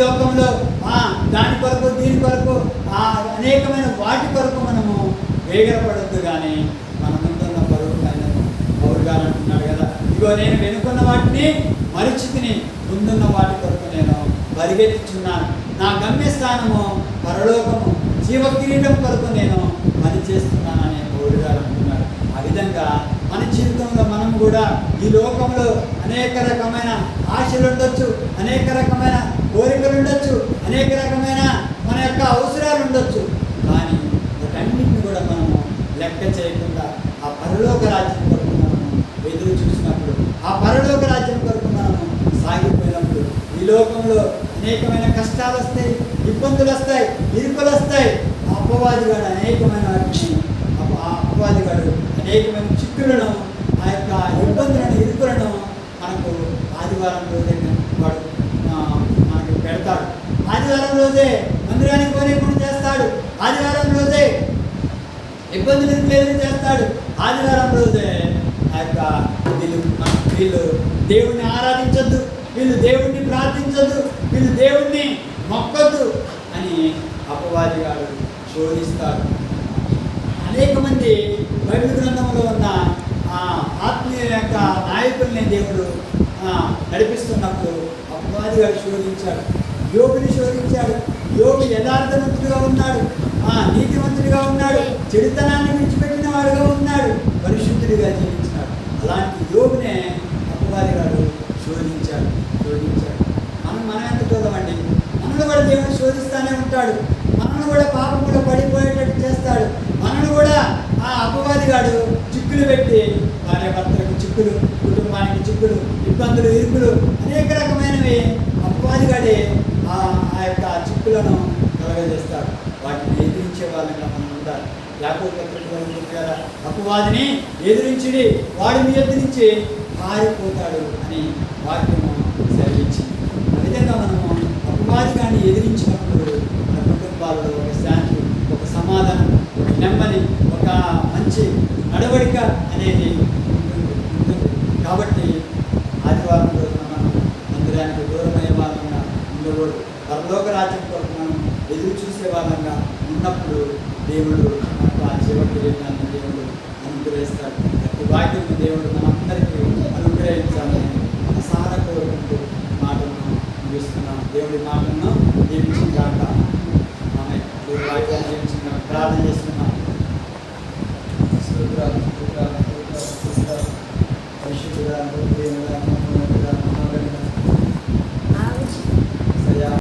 లోకంలో ఆ, దాని కొరకు దీని కొరకు ఆ అనేకమైన వాటి కొరకు మనము వేగరపడద్దు కానీ మన ముందున్న పరువు ఆయన అంటున్నాడు కదా. ఇదిగో నేను వెనుకున్న వాటిని మరిచితిని ముందున్న వాటి కొరకు నేను పరిగెత్తుచున్నాను. నా గమ్యస్థానము పరలోకము జీవ కిరీటం కొరకు నేను పని చేస్తున్నానని పౌరు అంటున్నాడు ఆ విధంగా మన జీవితంలో మనం కూడా ఈ లోకంలో అనేక రకమైన ఆశలు ఉండొచ్చు అనేక రకమైన కోరికలు ఉండొచ్చు అనేక రకమైన మన యొక్క అవసరాలు ఉండొచ్చు. కానీ వాటన్నింటిని కూడా మనము లెక్క చేయకుండా ఆ పరలోక రాజ్యం కొరకు మనము ఎదురు చూసినప్పుడు ఆ పరలోక రాజ్యం కొరకు మనము సాగిపోయినప్పుడు ఈ లోకంలో అనేకమైన కష్టాలు వస్తాయి ఇబ్బందులు వస్తాయి ఇరుకులు వస్తాయి. అపవాదిగాడు అనేకమైన వాటిని అపవాదిగాడు అనేకమైన చిక్కులను ఆ యొక్క ఇబ్బందులను ఇరుకులను మనకు ఆదివారం రోజు వాడు ఆ, మనకి పెడతాడు ఆదివారం రోజే మందిరానికి పోనీయకుండా చేస్తాడు. ఆదివారం రోజే ఇబ్బందులు లేదు చేస్తాడు. ఆదివారం రోజే ఆ యొక్క వీళ్ళు వీళ్ళు దేవుణ్ణి ఆరాధించొద్దు వీళ్ళు దేవుణ్ణి ప్రార్థించొద్దు వీళ్ళు దేవుణ్ణి మొక్కొద్దు అని అపవాది గారు శోధిస్తాడు అనేక మంది బైబిల్ గ్రంథంలో ఉన్న ఆ ఆత్మీయ యొక్క నాయకుల్ని దేవుడు ఆ, నడిపిస్తున్నప్పుడు అపవాది గారు శోధించాడు యోగుని శోధించాడు. యోగు యథార్థవంతుడిగా ఉన్నాడు. ఆ నీతివంతుడిగా ఉన్నాడు. చెడుతనాన్ని విడిచిపెట్టిన వాడుగా ఉన్నాడు. పరిశుద్ధుడిగా జీవించినాడు. అలాంటి యోగునే అపవాది గారు శోధించాడు శోధించాడు మనం మనం ఎంత చూడమండి మనల్ని కూడా దేవుడు శోధిస్తూనే ఉంటాడు. మనల్ని కూడా పాపంలో పడిపోయేటట్టు చేస్తాడు. మనల్ని కూడా ఆ అపవాదిగాడు చిక్కులు పెట్టి భార్య భర్తలకు చిక్కులు కుటుంబానికి చిక్కులు ఇబ్బందులు ఇరుకులు అనేక రకమైన అపవాదిగాడే ఆ ఆ యొక్క కలగజేస్తాడు వాటిని ఎదిరించే వాళ్ళని మనం ఉండాలి. యాకో పత్రిక వాళ్ళు అపవాదిని ఎదిరించిడి వాడి మీ ఎదిరించి పారిపోతాడు అని వాక్యము సెలవిచ్చింది. ఆ విధంగా మనము అపవాదిగాన్ని ఎదిరించినప్పుడు మన కుటుంబాలలో ఒక శాంతి ఒక సమాధానం ఒక నెమ్మది ఒక మంచి నడవడిక అనేది ఉంటుంది. కాబట్టి ఆదివారం రోజున మనం మందిరానికి దూరమయ్యే వాళ్ళంగా ఉండకూడదు పరలోక రాజ్యం కొరకు మనం ఎదురు వాళ్ళంగా ఉన్నప్పుడు దేవుడు మనకు ఆ చివరి కిరీటాన్ని దేవుడు అనుగ్రహిస్తాడు. ప్రతి వాక్యం దేవుడు మనందరికీ అనుగ్రహించాలని సహార కోరుకుంటూ మాటలను ముగిస్తున్నాం. దేవుడి మాటలను దీవించిన కాక ఆమె దేవుడి వాక్యాన్ని జీవించిన ప్రార్థన చేస్తున్నాం. స్తోత్రాలు, స్తోత్రాలు, స్తోత్రాలు, స్తోత్రాలు.